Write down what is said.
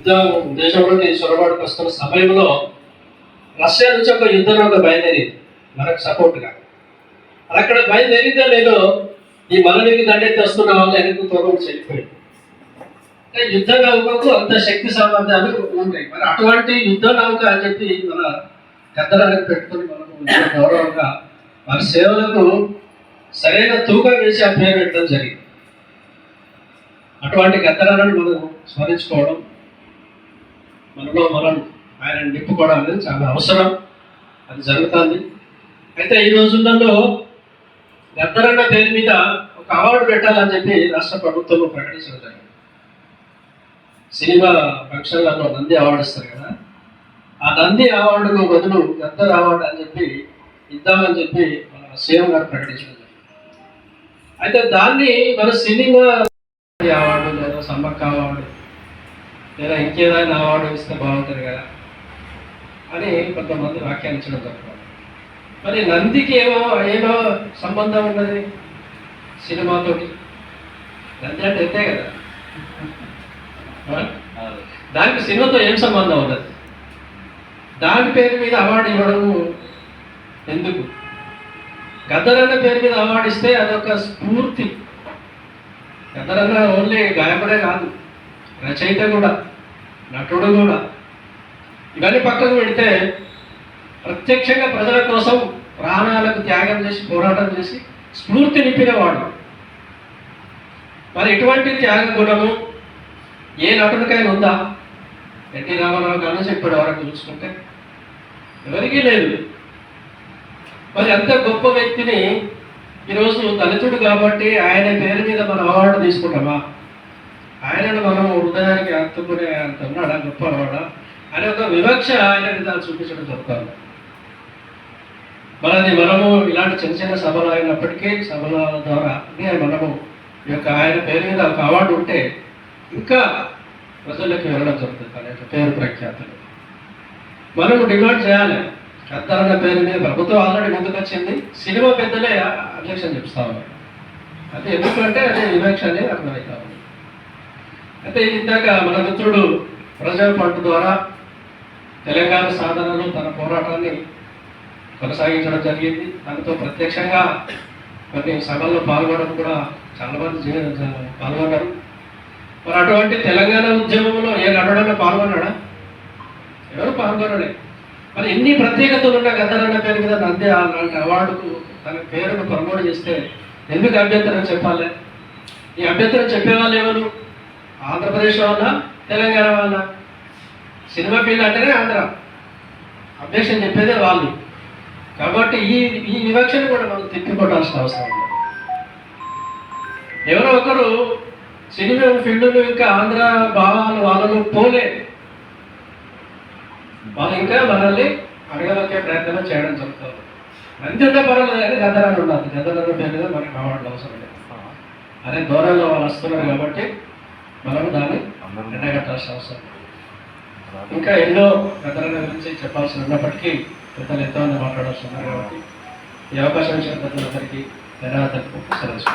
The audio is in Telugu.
దేశంలో దేశంలోకి చొరబాటుకు వస్తున్న సమయంలో రష్యా నుంచి ఒక యుద్ధ నౌక బయలుదేరింది. మనకు సపోర్ట్గా అక్కడ బయలుదేరితే నేను ఈ మనలికి దండెత్తి వస్తున్న వాళ్ళు ఎందుకు పూర్వం చెల్లిపోయింది యుద్ధ నౌకకు అంత శక్తి సామర్థ్యాలు ఉన్నాయి మరి అటువంటి యుద్ధ నౌక అని చెప్పి మన గద్దరానికి పెట్టుకుని మనకు గౌరవంగా మన సేవలకు సరైన తూకం వేసి ఆ జరిగింది. అటువంటి గద్దరాలను మనం స్మరించుకోవడం మనలో మనం ఆయన నింపుకోవడం అనేది చాలా అవసరం. అది జరుగుతుంది. అయితే ఈ రోజులలో గద్దరన్న పేరు మీద ఒక అవార్డు పెట్టాలని చెప్పి రాష్ట్ర ప్రభుత్వం ప్రకటించడం జరిగింది సినిమా ఫంక్షన్లలో నంది అవార్డు ఇస్తారు కదా. ఆ నంది అవార్డుకు బదులు గద్దర్ అవార్డు అని చెప్పి ఇద్దామని చెప్పి మన సీఎం గారు ప్రకటించడం జరిగింది అయితే దాన్ని మన సినిమా అవార్డు లేదా సమ్మక్క అవార్డు లేదా ఇంకేదైనా అవార్డు ఇస్తే బాగుంటుంది కదా అని కొంతమంది వ్యాఖ్యానించడం తప్పదు మరి నందికి ఏమో ఏమో సంబంధం ఉన్నది సినిమాతోటి? నంది అంటే అంతే కదా? దానికి సినిమాతో ఏం సంబంధం ఉన్నది? దాని పేరు మీద అవార్డు ఇవ్వడము ఎందుకు? గద్దరన్న పేరు మీద అవార్డు ఇస్తే అదొక స్ఫూర్తి. గద్దరన్న ఓన్లీ గాయపడే కాదు రచయిత కూడా. నటుడు కూడా ఇవన్నీ పక్కకు పెడితే ప్రత్యక్షంగా ప్రజల కోసం ప్రాణాలకు త్యాగం చేసి పోరాటం చేసి స్ఫూర్తి నింపినవాడు. మరి ఎటువంటి త్యాగ గుణము? ఏ నటుడికైనా ఉందా? ఎన్టీ రామారావు గారు చెప్పాడు వరకు చూసుకుంటే ఎవరికీ లేదు. మరి అంత గొప్ప వ్యక్తిని ఈరోజు దళితుడు కాబట్టి ఆయన పేరు మీద మనం అవార్డు తీసుకుంటామా? ఆయనను మనం హృదయానికి హత్తుకునే అంత ఉన్నాడా గొప్పవాడా? అనే ఒక వివక్ష ఆయనని దాన్ని చూపించడం చెప్తాను మనది మనము ఇలాంటి చిన్న చిన్న సభలు అయినప్పటికీ సభల ద్వారా మనము ఈ యొక్క ఆయన పేరు మీద ఒక అవార్డు ఉంటే ఇంకా ప్రజలకు వెళ్ళడం జరుగుతుంది. తన యొక్క పేరు ప్రఖ్యాతులు. మనము డిమాండ్ చేయాలి. కత్తారన్న పేరు మీద ప్రభుత్వం ఆల్రెడీ ముందుకు వచ్చింది. సినిమా పెద్దలే అబ్జెక్షన్ చెప్తా ఉన్నారు. అది ఎందుకంటే అదే వివక్ష అనేది అర్థమవుతా ఉంది. అయితే ఇందాక మన మిత్రుడు ప్రజా ఫండ్ ద్వారా తెలంగాణ సాధనలో తన పోరాటాన్ని కొనసాగించడం జరిగింది. దానితో ప్రత్యక్షంగా కొన్ని సభల్లో పాల్గొనడం కూడా చాలా మంది పాల్గొన్నారు. మరి అటువంటి తెలంగాణ ఉద్యమంలో ఏ నడవడంలో పాల్గొన్నాడా? ఎవరు పాల్గొనలే. మరి ఎన్ని ప్రత్యేకతలు ఉన్న గద్దరన్న పేరు మీద నంది అలాంటి అవార్డుకు తన పేరును ప్రమోట్ చేస్తే ఎందుకు అభ్యంతరం చెప్పాలి? ఈ అభ్యంతరం చెప్పేవాళ్ళు ఎవరు? ఆంధ్రప్రదేశ్ వాళ్ళ తెలంగాణ వాళ్ళ సినిమా ఫీల్డ్ అంటేనే ఆంధ్ర. అభ్యక్షం చెప్పేదే వాళ్ళు. కాబట్టి ఈ ఈ వివక్షను కూడా మనం తిప్పికొట్టాల్సిన అవసరం ఉంది ఎవరో ఒకరు సినిమా ఫీల్డ్లో ఇంకా ఆంధ్ర భావాలు వాళ్ళను పోలే వాళ్ళు ఇంకా మనల్ని అడగలకే ప్రయత్నం చేయడం జరుగుతుంది. ఉంటే పర్వాలేదు కానీ గద్దరాలు ఉండాలి గద్దరాలు పేరు మీద మనకి అవార్డులు అవసరం లేదు. అదే దూరంలో వాళ్ళు వస్తున్నారు కాబట్టి మనం దాన్ని ఎండగట్టాల్సిన అవసరం. ఇంకా ఎన్నో గద్దరాల గురించి చెప్పాల్సి ఉన్నప్పటికీ పెద్దలు ఎంతో మంది మాట్లాడాల్సి ఉన్నారు కాబట్టి ఈ అవకాశం ఇచ్చిన పెద్దలందరికీ ధన్యవాదాలు సెలవు